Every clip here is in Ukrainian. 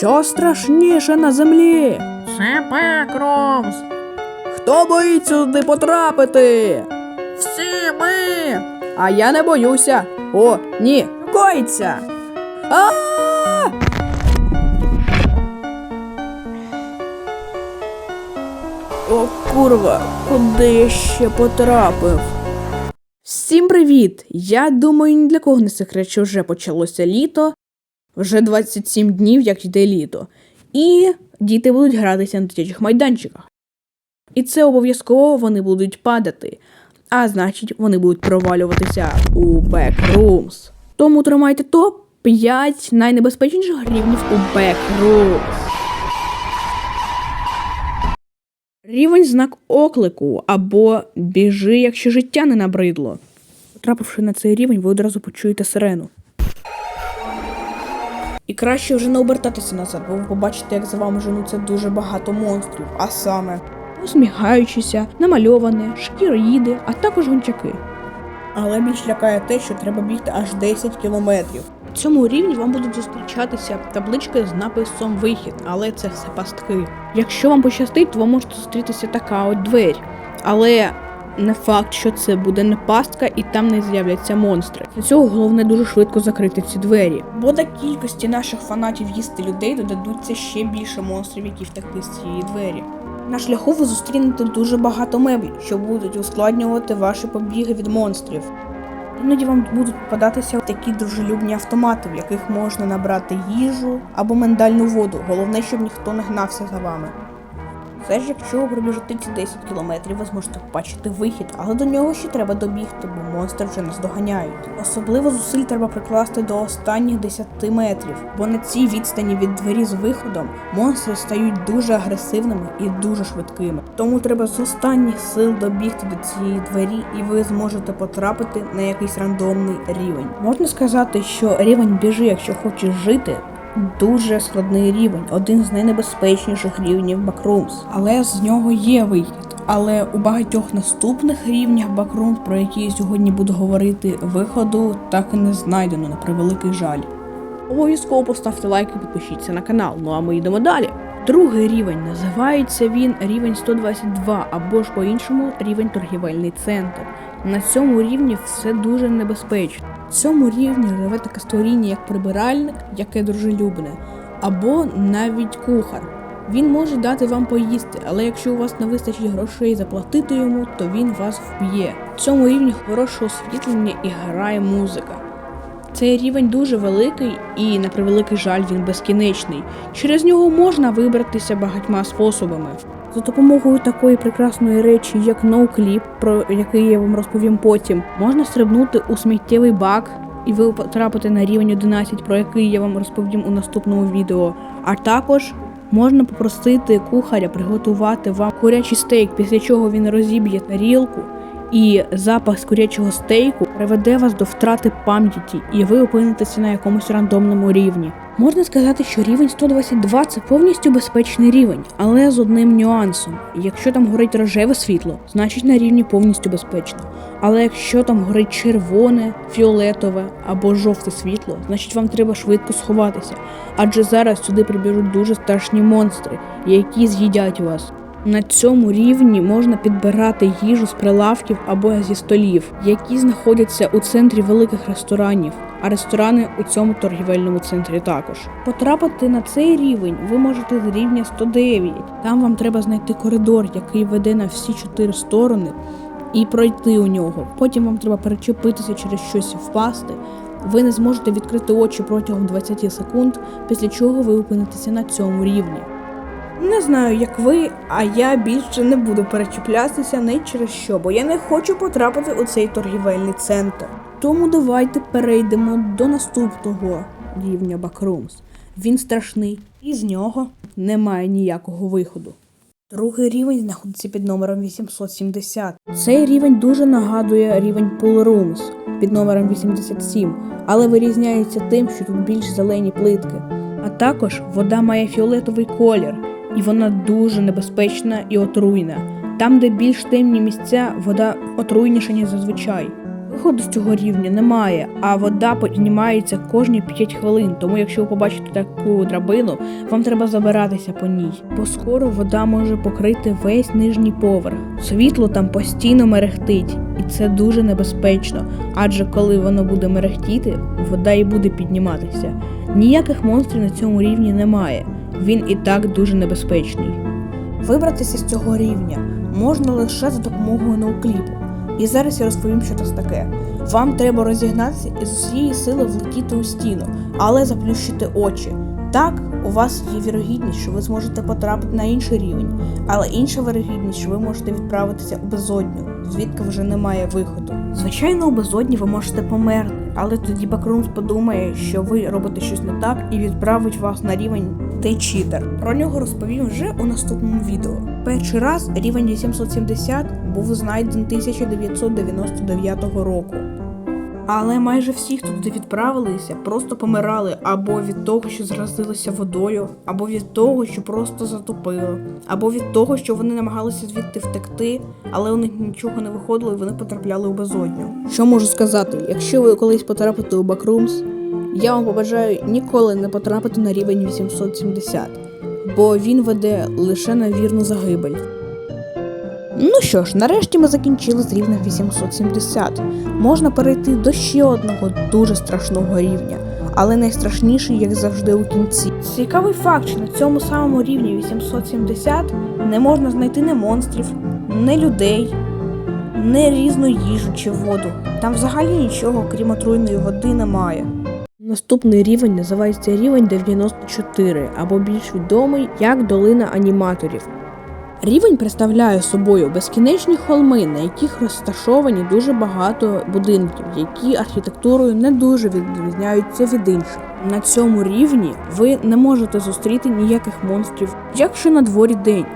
Що страшніше на землі? Це Бекрумс. Хто боїться туди потрапити? Всі ми. А я не боюся. О, ні, коїться. А! О, курва, куди я ще потрапив? Всім привіт! Я думаю, ні для кого не секрет, що вже почалося літо. Вже 27 днів, як йде літо. І діти будуть гратися на дитячих майданчиках. І це обов'язково вони будуть падати. А значить, вони будуть провалюватися у Backrooms. Тому тримайте топ 5 найнебезпечніших рівнів у Backrooms. Рівень знак оклику або біжи, якщо життя не набридло. Потрапивши на цей рівень, ви одразу почуєте сирену. І краще вже не обертатися назад, бо ви побачите, як за вами женуться дуже багато монстрів, а саме усміхаючися, намальоване, шкіроїди, а також гончаки. Але більш лякає те, що треба бігти аж 10 кілометрів. В цьому рівні вам будуть зустрічатися таблички з написом вихід, але це все пастки. Якщо вам пощастить, то ви можете зустрітися така от двері. Але не факт, що це буде не пастка і там не з'являться монстри. Для цього головне дуже швидко закрити ці двері. Бо до кількості наших фанатів їсти людей додадуться ще більше монстрів, які втекли з цієї двері. На шляху ви зустрінете дуже багато меблів, що будуть ускладнювати ваші побіги від монстрів. Іноді вам будуть попадатися такі дружелюбні автомати, в яких можна набрати їжу або миндальну воду. Головне, щоб ніхто не гнався за вами. Все ж, якщо ви пробіжите ці 10 кілометрів, ви зможете побачити вихід, але до нього ще треба добігти, бо монстри вже нас доганяють. Особливо зусиль треба прикласти до останніх 10 метрів, бо на цій відстані від двері з виходом монстри стають дуже агресивними і дуже швидкими. Тому треба з останніх сил добігти до цієї двері, і ви зможете потрапити на якийсь рандомний рівень. Можна сказати, що рівень біжи, якщо хочеш жити, Дуже складний рівень, один з найнебезпечніших рівнів Backrooms. Але з нього є вихід. Але у багатьох наступних рівнях Backrooms, про які я сьогодні буду говорити, виходу так і не знайдено на превеликий жаль. Обов'язково поставте лайк і підпишіться на канал. Ну а ми йдемо далі. Другий рівень називається він рівень 122 або ж по-іншому рівень торгівельний центр. На цьому рівні все дуже небезпечно. В цьому рівні живе таке створіння, як прибиральник, яке дружелюбне, або навіть кухар. Він може дати вам поїсти, але якщо у вас не вистачить грошей заплатити йому, то він вас вб'є. В цьому рівні хороше освітлення і грає музика. Цей рівень дуже великий і, на превеликий жаль, він безкінечний. Через нього можна вибратися багатьма способами. За допомогою такої прекрасної речі, як ноукліп, про який я вам розповім потім, можна стрибнути у сміттєвий бак, і ви потрапите на рівень 11, про який я вам розповім у наступному відео. А також можна попросити кухаря приготувати вам курячий стейк, після чого він розіб'є тарілку. І запах з курячого стейку приведе вас до втрати пам'яті, і ви опинитеся на якомусь рандомному рівні. Можна сказати, що рівень 122 це повністю безпечний рівень, але з одним нюансом. Якщо там горить рожеве світло, значить на рівні повністю безпечно. Але якщо там горить червоне, фіолетове або жовте світло, значить вам треба швидко сховатися. Адже зараз сюди прибіжуть дуже страшні монстри, які з'їдять вас. На цьому рівні можна підбирати їжу з прилавків або зі столів, які знаходяться у центрі великих ресторанів, а ресторани у цьому торгівельному центрі також. Потрапити на цей рівень ви можете з рівня 109. Там вам треба знайти коридор, який веде на всі чотири сторони, і пройти у нього. Потім вам треба перечепитися через щось впасти. Ви не зможете відкрити очі протягом 20 секунд, після чого ви опинитеся на цьому рівні. Не знаю, як ви, а я більше не буду перечіплятися не через що, бо я не хочу потрапити у цей торгівельний центр. Тому давайте перейдемо до наступного рівня Backrooms. Він страшний, і з нього немає ніякого виходу. Другий рівень знаходиться під номером 870. Цей рівень дуже нагадує рівень Pool Rooms під номером 87, але вирізняється тим, що тут більш зелені плитки. А також вода має фіолетовий колір, і вона дуже небезпечна і отруйна. Там, де більш темні місця, вода отруйніша, ніж зазвичай. Ви Виходу з цього рівня немає, а вода піднімається кожні 5 хвилин. Тому, якщо ви побачите таку драбину, вам треба забиратися по ній. Бо скоро вода може покрити весь нижній поверх. Світло там постійно мерехтить, і це дуже небезпечно. Адже коли воно буде мерехтіти, вода і буде підніматися. Ніяких монстрів на цьому рівні немає. Він і так дуже небезпечний. Вибратися з цього рівня можна лише за допомогою ноукліпу. І зараз я розповім, що це таке. Вам треба розігнатися і з усієї сили влетіти у стіну, але заплющити очі. Так, у вас є вірогідність, що ви зможете потрапити на інший рівень, але інша вірогідність, що ви можете відправитися у безодню, звідки вже немає виходу. Звичайно, у безодні ви можете померти, але тоді Бакрумс подумає, що ви робите щось не так і відправить вас на рівень ти читер. Про нього розповім вже у наступному відео. Перший раз рівень 870 був знайден 1999 року. Але майже всі, хто туди відправилися, просто помирали або від того, що заразилися водою, або від того, що просто затопило, або від того, що вони намагалися звідти втекти, але у них нічого не виходило, і вони потрапляли у безодню. Що можу сказати? Якщо ви колись потрапите у Бакрумс, я вам побажаю ніколи не потрапити на рівень 870, бо він веде лише на вірну загибель. Ну що ж, нарешті ми закінчили з рівня 870. Можна перейти до ще одного дуже страшного рівня, але найстрашніший, як завжди, у кінці. Цікавий факт, що на цьому самому рівні 870 не можна знайти не монстрів, не людей, не різну їжу чи воду. Там взагалі нічого, крім отруйної води, немає. Наступний рівень називається рівень 94, або більш відомий як долина аніматорів. Рівень представляє собою безкінечні холми, на яких розташовані дуже багато будинків, які архітектурою не дуже відрізняються від інших. На цьому рівні ви не можете зустріти ніяких монстрів, якщо на дворі день.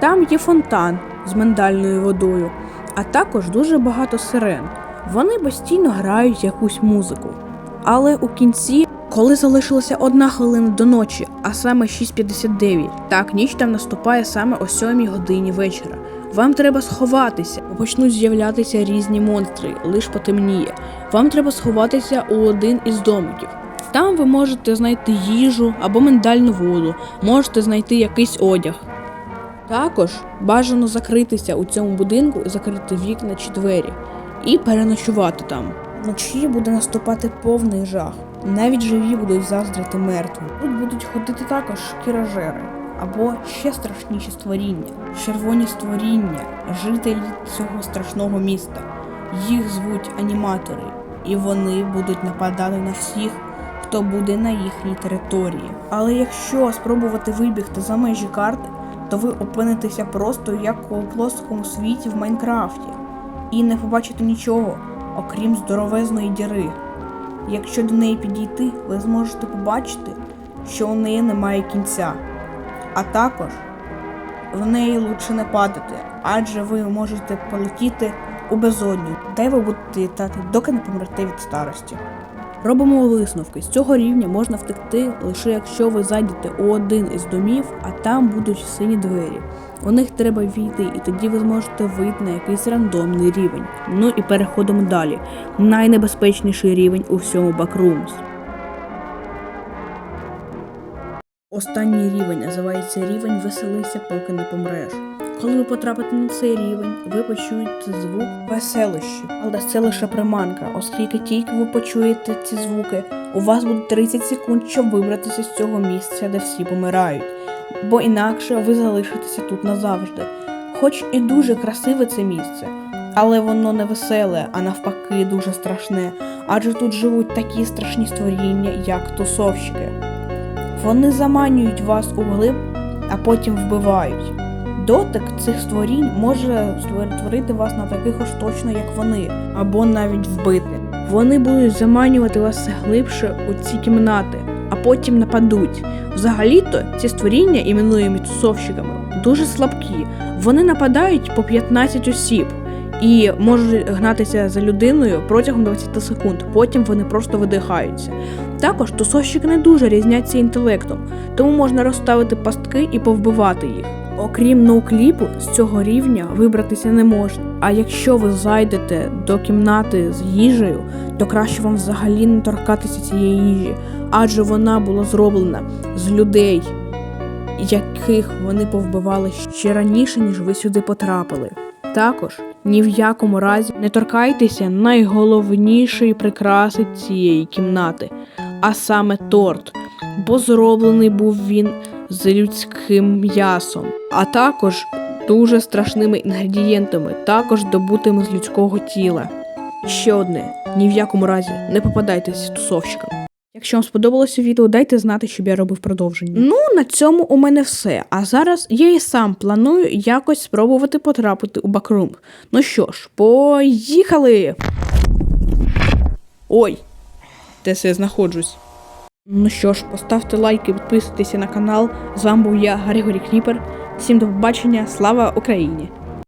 Там є фонтан з миндальною водою, а також дуже багато сирен. Вони постійно грають якусь музику. Але у кінці, коли залишилася одна хвилина до ночі, а саме 6.59, так ніч там наступає саме о 7 годині вечора. Вам треба сховатися, бо почнуть з'являтися різні монстри, лиш потемніє. Вам треба сховатися у один із домиків. Там ви можете знайти їжу або миндальну воду, можете знайти якийсь одяг. Також бажано закритися у цьому будинку і закрити вікна чи двері і переночувати там. Вночі буде наступати повний жах. Навіть живі будуть заздрити мертвим. Тут будуть ходити також шкіражери або ще страшніші створіння, червоні створіння, жителі цього страшного міста. Їх звуть аніматори, і вони будуть нападати на всіх, хто буде на їхній території. Але якщо спробувати вибігти за межі карти, то ви опинитеся просто як у плоскому світі в Майнкрафті і не побачите нічого, окрім здоровезної діри. Якщо до неї підійти, ви зможете побачити, що у неї немає кінця. А також в неї лучше не падати, адже ви можете полетіти у безодню, де ви будете літати, доки не помрете від старості. Робимо висновки. З цього рівня можна втекти лише якщо ви зайдете у один із домів, а там будуть сині двері. У них треба війти, і тоді ви зможете вийти на якийсь рандомний рівень. Ну і переходимо далі. Найнебезпечніший рівень у всьому Бакрумс. Останній рівень називається рівень Веселися, поки не помреш. Коли ви потрапите на цей рівень, ви почуєте звук веселощі, але це лише приманка, оскільки тільки ви почуєте ці звуки, у вас буде 30 секунд, щоб вибратися з цього місця, де всі помирають, бо інакше ви залишитеся тут назавжди. Хоч і дуже красиве це місце, але воно не веселе, а навпаки, дуже страшне, адже тут живуть такі страшні створіння, як тусовщики. Вони заманюють вас у глиб, а потім вбивають. Дотик цих створінь може створити вас на таких ж точно, як вони, або навіть вбити. Вони будуть заманювати вас глибше у ці кімнати, а потім нападуть. Взагалі-то ці створіння, іменуємо тусовщиками, дуже слабкі. Вони нападають по 15 осіб і можуть гнатися за людиною протягом 20 секунд. Потім вони просто видихаються. Також тусовщики не дуже різняться інтелектом, тому можна розставити пастки і повбивати їх. Окрім ноукліпу, з цього рівня вибратися не можна. А якщо ви зайдете до кімнати з їжею, то краще вам взагалі не торкатися цієї їжі, адже вона була зроблена з людей, яких вони повбивали ще раніше, ніж ви сюди потрапили. Також ні в якому разі не торкайтеся найголовнішої прикраси цієї кімнати, а саме торт, бо зроблений був він з людським м'ясом, а також дуже страшними інгредієнтами, також добутими з людського тіла. Ще одне: ні в якому разі не попадайтеся тусовщикам. Якщо вам сподобалося відео, дайте знати, щоб я робив продовження. Ну, на цьому у мене все. А зараз я і сам планую якось спробувати потрапити у бакрум. Ну що ж, поїхали! Ой, де це я знаходжусь? Ну що ж, поставте лайки, підписуйтеся на канал. З вами був я, Григорій Кріпер. Всім до побачення, слава Україні!